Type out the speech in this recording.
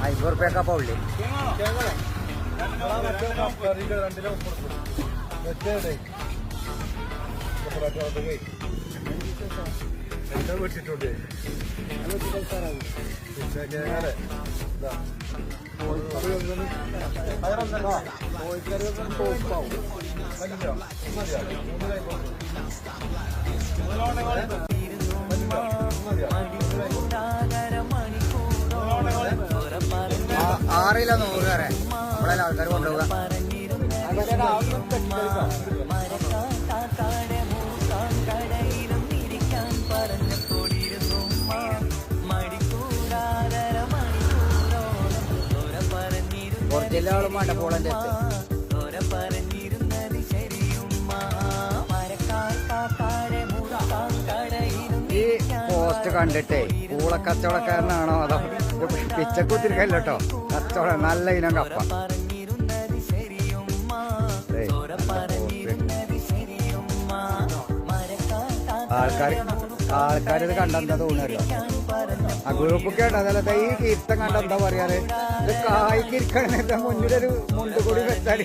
അമ്പത് റുപ്യൊക്കെ ഉള്ളി വെച്ചിട്ടുണ്ട് ആ- നൂറ് കയറേ നമ്മളെല്ലാം ആൾക്കാർ കൊണ്ടുപോകുക ഒറിജിനൽ ആളും വേണ്ട അടുത്ത്. ഈ പോസ്റ്റ് കണ്ടിട്ടേ പൂളക്കച്ചവടക്കാരനാണോ അതോ പിച്ചക്കുത്തിരിക്കല്ലോ കേട്ടോ കച്ചവടം നല്ല ഇനം കപ്പ. ആൾക്കാർ ഇത് കണ്ടെന്താ തോന്നുന്നല്ലോ ആ ഗ്രൂപ്പൊക്കെ അതല്ല ഈ കീർത്തം കണ്ടെന്താ പറയാറ്? ഇത് കായ്ക്കിരിക്കണ മുന്നിലൊരു മുണ്ട് കൂടി വെച്ചാൽ